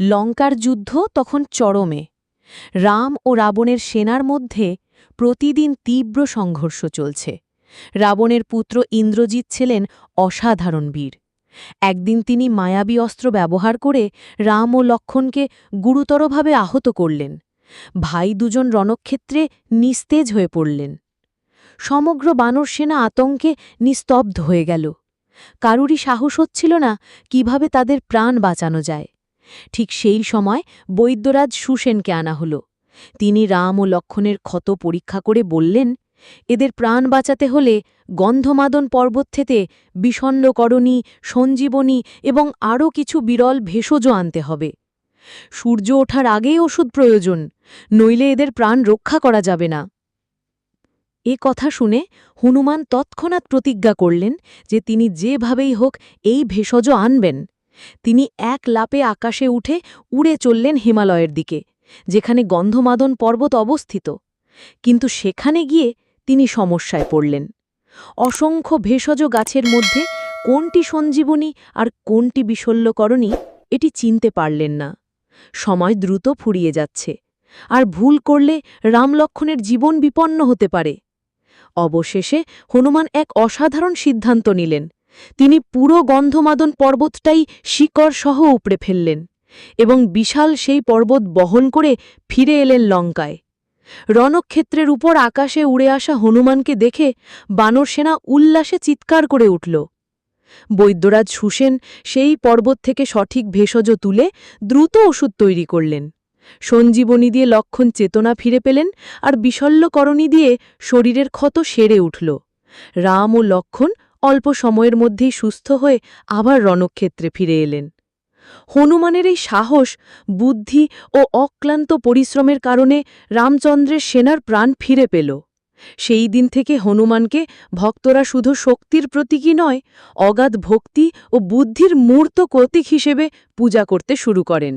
লঙ্কার যুদ্ধ তখন চরমে। রাম ও রাবণের সেনার মধ্যে প্রতিদিন তীব্র সংঘর্ষ চলছে। রাবণের পুত্র ইন্দ্রজিৎ ছিলেন অসাধারণ বীর। একদিন তিনি মায়াবী অস্ত্র ব্যবহার করে রাম ও লক্ষণকে গুরুতরভাবে আহত করলেন। ভাই দুজন রণক্ষেত্রে নিস্তেজ হয়ে পড়লেন। সমগ্র বানর সেনা আতঙ্কে নিস্তব্ধ হয়ে গেল। কারুরই সাহস হচ্ছিল না কীভাবে তাদের প্রাণ বাঁচানো যায়। ঠিক সেই সময় বৈদ্যরাজ সুসেনকে আনা হল। তিনি রাম ও লক্ষণের ক্ষত পরীক্ষা করে বললেন, এদের প্রাণ বাঁচাতে হলে গন্ধমাদন পর্বত থেকে বিষণ্নকরণী, সঞ্জীবনী এবং আরও কিছু বিরল ভেষজ আনতে হবে। সূর্য ওঠার আগেই ওষুধ প্রয়োজন, নইলে এদের প্রাণ রক্ষা করা যাবে না এ কথা শুনে হনুমান তৎক্ষণাৎ প্রতিজ্ঞা করলেন যে তিনি যেভাবেই হোক এই ভেষজ আনবেন। তিনি এক লাপে আকাশে উঠে উড়ে চললেন হিমালয়ের দিকে, যেখানে গন্ধমাদন পর্বত অবস্থিত। কিন্তু সেখানে গিয়ে তিনি সমস্যায় পড়লেন। অসংখ্য ভেষজ গাছের মধ্যে কোনটি সঞ্জীবনী আর কোনটি বিশল্যকরণী এটি চিনতে পারলেন না। সময় দ্রুত ফুরিয়ে যাচ্ছে, আর ভুল করলে রামলক্ষণের জীবন বিপন্ন হতে পারে। অবশেষে হনুমান এক অসাধারণ সিদ্ধান্ত নিলেন। তিনি পুরো গন্ধমাদন পর্বতটাই শিকড় সহ উপড়ে ফেললেন এবং বিশাল সেই পর্বত বহন করে ফিরে এলেন লঙ্কায়। রণক্ষেত্রের উপর আকাশে উড়ে আসা হনুমানকে দেখে বানর সেনা উল্লাসে চিৎকার করে উঠল। বৈদ্যরাজ সুসেন সেই পর্বত থেকে সঠিক ভেষজ তুলে দ্রুত ওষুধ তৈরি করলেন। সঞ্জীবনী দিয়ে লক্ষণ চেতনা ফিরে পেলেন আর বিশল্যকরণী দিয়ে শরীরের ক্ষত সেরে উঠল। রাম ও লক্ষণ অল্প সময়ের মধ্যেই সুস্থ হয়ে আবার রণক্ষেত্রে ফিরে এলেন। হনুমানের এই সাহস, বুদ্ধি ও অক্লান্ত পরিশ্রমের কারণে রামচন্দ্রের সেনার প্রাণ ফিরে পেল। সেই দিন থেকে হনুমানকে ভক্তরা শুধু শক্তির প্রতীকই নয়, অগাধ ভক্তি ও বুদ্ধির মূর্ত প্রতীক হিসেবে পূজা করতে শুরু করেন।